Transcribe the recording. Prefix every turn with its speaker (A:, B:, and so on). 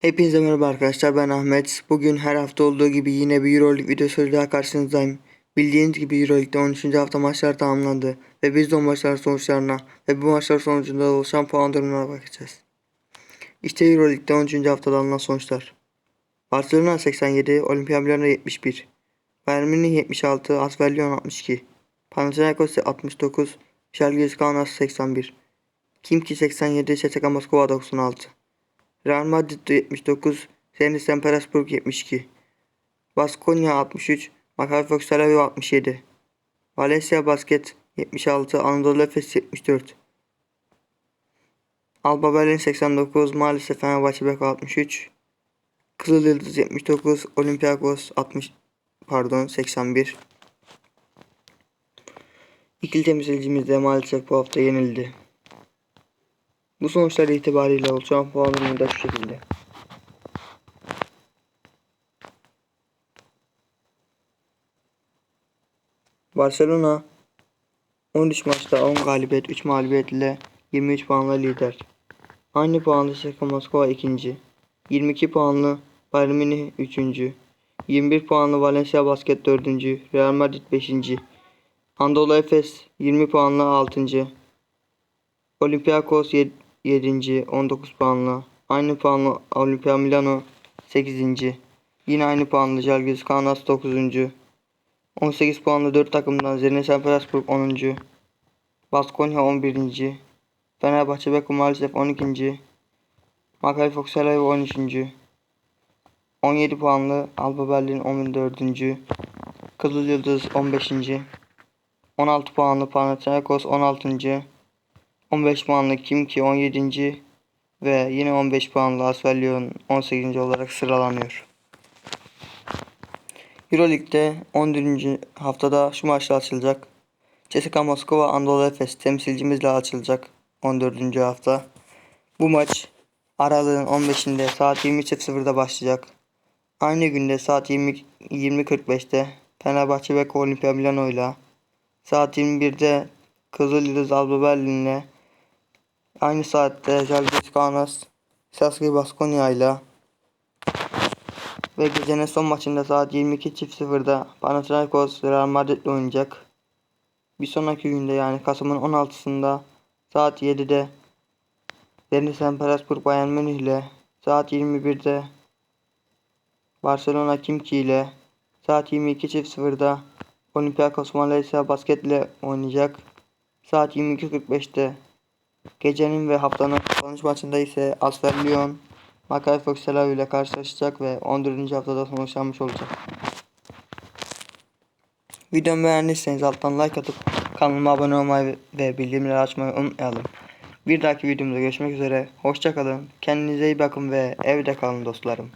A: Hepinize merhaba arkadaşlar ben Ahmet. Bugün her hafta olduğu gibi yine bir Euroleague videosuyla daha karşınızdayım. Bildiğiniz gibi Euroleague'de 13. hafta maçlar tamamlandı ve biz de o maçların sonuçlarına ve bu maçlar sonucunda oluşan puan durumuna bakacağız. İşte Euroleague'de 13. haftada alınan sonuçlar. Barcelona 87, Olimpia Milano 71, Bayern Münih 76, Asvel Lyon 62, Panathinaikos 69, Žalgiris Kaunas 81, Kimki 87, CSKA Moskova 96. Real Madrid 79, Zenit St. Petersburg 72, Baskonya 63, Maccabi Fox Tel Aviv 67, Valencia Basket 76, Anadolu Efes 74, Alba Berlin 89, maalesef Fenerbahçe Beko 63, Kızıl Yıldız 79, Olympiakos 60 pardon 81. İkili temsilcimiz de maalesef bu hafta yenildi. Bu sonuçlar itibariyle oluşan puan durumu şu şekilde. Barcelona 13 maçta 10 galibiyet 3 mağlubiyet ile 23 puanla lider. Aynı puanlı CSKA Moskova ikinci. 22 puanlı Bayern Münih 3. 21 puanlı Valencia Basket 4. Real Madrid 5. Anadolu Efes 20 puanla 6. Olympiakos 7. 19 puanla. Aynı puanlı Olimpia Milano 8. Yine aynı puanlı Žalgiris Kaunas 9. 18 puanlı 4 takımdan Zenit St. Petersburg 10. Baskonya 11. Fenerbahçe Beko maalesef 12. Maccabi Fox Tel Aviv 13. 17 puanlı Alba Berlin 14. Kızıl Yıldız 15. 16 puanlı Panathinaikos 16. 15 puanlı Kimki 17. ve yine 15 puanlı Lyon 18. olarak sıralanıyor. Euroleague'de 14. haftada şu maçla açılacak. CSKA Moskova Anadolu Efes temsilcimizle açılacak 14. hafta. Bu maç aralığın 15'inde saat 23.00'da başlayacak. Aynı günde saat 20 20.45'te Fenerbahçe ve Olimpia Milano ile saat 21'de Kızıl Yıldız Alba Berlin'le aynı saatte Žalgiris Kaunas Saski Baskonya ile ve gecenin son maçında saat 22.00'da Panathinaikos Real Madrid oynayacak. Bir sonraki günde yani Kasım'ın 16'sında saat 7'de Zenit St. Petersburg Bayern Münih ile saat 21'de Barcelona Kimki ile saat 22.00'da Olympiakos Malaysia Basket ile oynayacak. Saat 22.45'te gecenin ve haftanın sonuç maçında ise Asfer Lyon Maccabi Fox Tel Aviv ile karşılaşacak ve 14. haftada sonuçlanmış olacak. Videomu beğendiyseniz alttan like atıp kanalıma abone olmayı ve bildirimleri açmayı unutmayalım. Bir dahaki videomda görüşmek üzere. Hoşçakalın. Kendinize iyi bakın ve evde kalın dostlarım.